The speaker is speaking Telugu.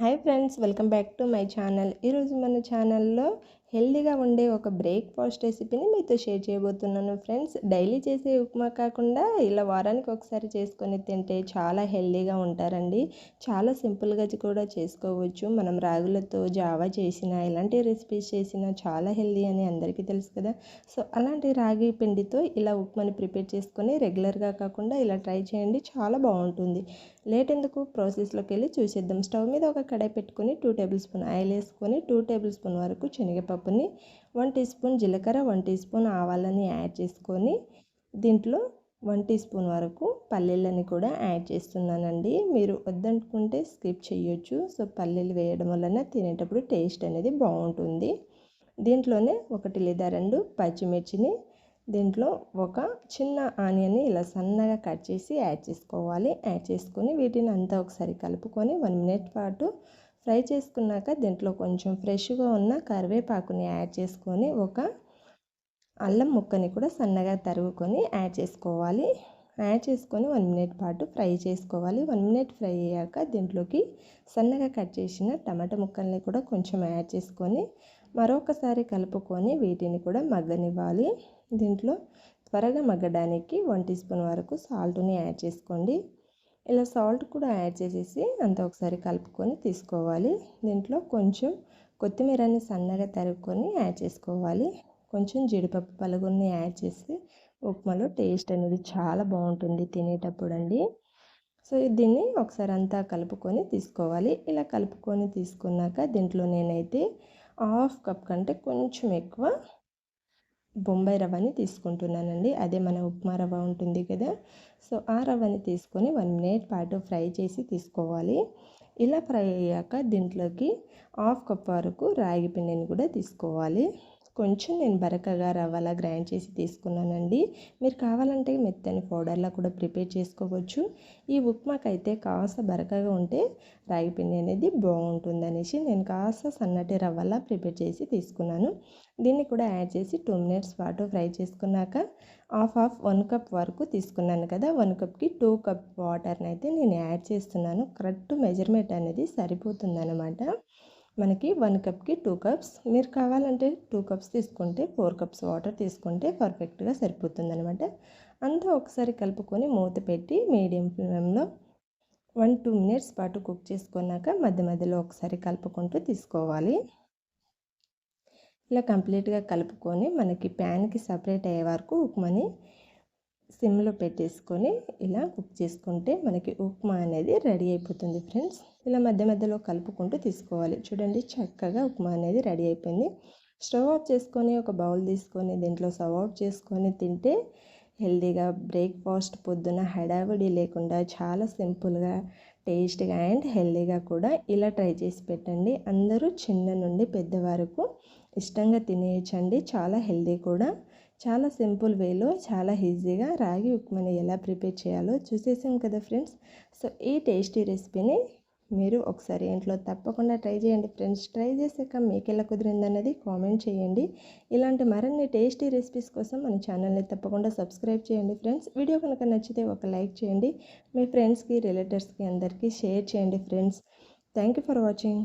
Hi friends welcome back to my channel. ఈరోజు మన ఛానల్లో హెల్దీగా ఉండే ఒక బ్రేక్ఫాస్ట్ రెసిపీని మీతో షేర్ చేయబోతున్నాను ఫ్రెండ్స్. డైలీ చేసే ఉప్మా కాకుండా ఇలా వారానికి ఒకసారి చేసుకొని తింటే చాలా హెల్దీగా ఉంటారండి. చాలా సింపుల్గా కూడా చేసుకోవచ్చు. మనం రాగులతో జావా చేసినా ఇలాంటి రెసిపీస్ చేసినా చాలా హెల్దీ అని అందరికీ తెలుసు కదా. సో అలాంటి రాగి పిండితో ఇలా ఉప్మాని ప్రిపేర్ చేసుకొని రెగ్యులర్గా కాకుండా ఇలా ట్రై చేయండి. చాలా బాగుంటుంది. లేట్ ఎందుకు? ప్రాసెస్లోకి వెళ్ళి చూసేద్దాం. స్టవ్ మీద ఒక కడాయి పెట్టుకొని టూ టేబుల్ స్పూన్ ఆయిల్ వేసుకొని టూ టేబుల్ స్పూన్ వరకు శనగపప్పు శనగపప్పుని వన్ టీ స్పూన్ జీలకర్ర వన్ టీ స్పూన్ ఆవాలని యాడ్ చేసుకొని దీంట్లో వన్ టీ స్పూన్ వరకు పల్లీలని కూడా యాడ్ చేస్తున్నానండి. మీరు వద్దనుకుంటే స్కిప్ చేయొచ్చు. సో పల్లీలు వేయడం వలన తినేటప్పుడు టేస్ట్ అనేది బాగుంటుంది. దీంట్లోనే ఒకటి లేదా రెండు పచ్చిమిర్చిని దీంట్లో ఒక చిన్న ఆనియన్ని ఇలా సన్నగా కట్ చేసి యాడ్ చేసుకోవాలి. యాడ్ చేసుకొని వీటిని అంతా ఒకసారి కలుపుకొని వన్ మినిట్ పాటు ఫ్రై చేసుకున్నాక దీంట్లో కొంచెం ఫ్రెష్గా ఉన్న కరివేపాకుని యాడ్ చేసుకొని ఒక అల్లం ముక్కని కూడా సన్నగా తరుగుకొని యాడ్ చేసుకోవాలి. యాడ్ చేసుకొని వన్ మినిట్ పాటు ఫ్రై చేసుకోవాలి. వన్ మినిట్ ఫ్రై అయ్యాక దీంట్లోకి సన్నగా కట్ చేసిన టమాటా ముక్కల్ని కూడా కొంచెం యాడ్ చేసుకొని మరొకసారి కలుపుకొని వీటిని కూడా మగ్గనివ్వాలి. దీంట్లో త్వరగా మగ్గడానికి వన్ టీ స్పూన్ వరకు సాల్ట్ని యాడ్ చేసుకోండి. ఇలా సాల్ట్ కూడా యాడ్ చేసేసి అంత ఒకసారి కలుపుకొని తీసుకోవాలి. దీంట్లో కొంచెం కొత్తిమీరని సన్నగా తరుక్కొని యాడ్ చేసుకోవాలి. కొంచెం జీడిపప్పు పలుగుని యాడ్ చేసి ఉప్మాలో టేస్ట్ అనేది చాలా బాగుంటుంది తినేటప్పుడు అండి సో దీన్ని ఒకసారి అంతా కలుపుకొని తీసుకోవాలి. ఇలా కలుపుకొని తీసుకున్నాక దీంట్లో నేనైతే హాఫ్ కప్ కంటే కొంచెం ఎక్కువ బొంబాయి రవ్వని తీసుకుంటున్నానండి. అదే మన ఉప్మా రవ్వ ఉంటుంది కదా. సో ఆ రవ్వని తీసుకొని వన్ మినిట్ పాటు ఫ్రై చేసి తీసుకోవాలి. ఇలా ఫ్రై అయ్యాక దీంట్లోకి హాఫ్ కప్ వరకు రాగి పిండిని కూడా తీసుకోవాలి. కొంచెం నేను బరకగా రవ్వలా గ్రైండ్ చేసి తీసుకున్నానండి. మీరు కావాలంటే మెత్తని పౌడర్లా కూడా ప్రిపేర్ చేసుకోవచ్చు. ఈ ఉప్మాకైతే అయితే కాస్త బరకగా ఉంటే రాగి పిండి అనేది బాగుంటుంది అనేసి నేను కాస్త సన్నటి రవ్వలా ప్రిపేర్ చేసి తీసుకున్నాను. దీన్ని కూడా యాడ్ చేసి టూ మినిట్స్ పాటు ఫ్రై చేసుకున్నాక హాఫ్ హాఫ్ వన్ కప్ వరకు తీసుకున్నాను కదా వన్ కప్కి టూ కప్ వాటర్ని అయితే నేను యాడ్ చేస్తున్నాను. కరెక్ట్ మెజర్మెంట్ అనేది సరిపోతుందన్నమాట. మనకి వన్ కప్కి టూ కప్స్ మీరు కావాలంటే టూ కప్స్ తీసుకుంటే ఫోర్ కప్స్ వాటర్ తీసుకుంటే పర్ఫెక్ట్గా సరిపోతుంది అనమాట అంతా ఒకసారి కలుపుకొని మూత పెట్టి మీడియం ఫ్లేమ్లో వన్ టూ మినిట్స్ పాటు కుక్ చేసుకున్నాక మధ్య మధ్యలో ఒకసారి కలుపుకుంటూ తీసుకోవాలి. ఇలా కంప్లీట్గా కలుపుకొని మనకి ప్యాన్కి సపరేట్ అయ్యే వరకు ఉప్మాని సిమ్లో పెట్టేసుకొని ఇలా కుక్ చేసుకుంటే మనకి ఉప్మా అనేది రెడీ అయిపోతుంది ఫ్రెండ్స్. ఇలా మధ్య మధ్యలో కలుపుకుంటూ తీసుకోవాలి. చూడండి చక్కగా ఉప్మా అనేది రెడీ అయిపోయింది. స్టవ్ ఆఫ్ చేసుకొని ఒక బౌల్ తీసుకొని దీంట్లో సర్వ్ అవుట్ చేసుకొని తింటే హెల్దీగా బ్రేక్ఫాస్ట్ పొద్దున హడావిడి లేకుండా చాలా సింపుల్గా టేస్ట్గా అండ్ హెల్దీగా కూడా ఇలా ట్రై చేసి పెట్టండి. అందరూ చిన్న నుండి పెద్ద వరకు ఇష్టంగా తినేయచ్చండి. చాలా హెల్దీ కూడా. చాలా సింపుల్ వేలో చాలా ఈజీగా రాగి ఉప్మాని ఎలా ప్రిపేర్ చేయాలో చూసేసాం కదా ఫ్రెండ్స్. సో ఈ టేస్టీ రెసిపీని మీరు ఒకసారి ఇంట్లో తప్పకుండా ట్రై చేయండి. ఫ్రెండ్స్ ట్రై చేసాక మీకు ఎలా కుదిరిందన్నది కామెంట్ చేయండి. ఇలాంటి మరిన్ని టేస్టీ రెసిపీస్ కోసం మన ఛానల్ని తప్పకుండా సబ్స్క్రైబ్ చేయండి ఫ్రెండ్స్. వీడియో కనుక నచ్చితే ఒక లైక్ చేయండి. మీ ఫ్రెండ్స్కి రిలేటివ్స్కి అందరికీ షేర్ చేయండి friends. Thank you for watching.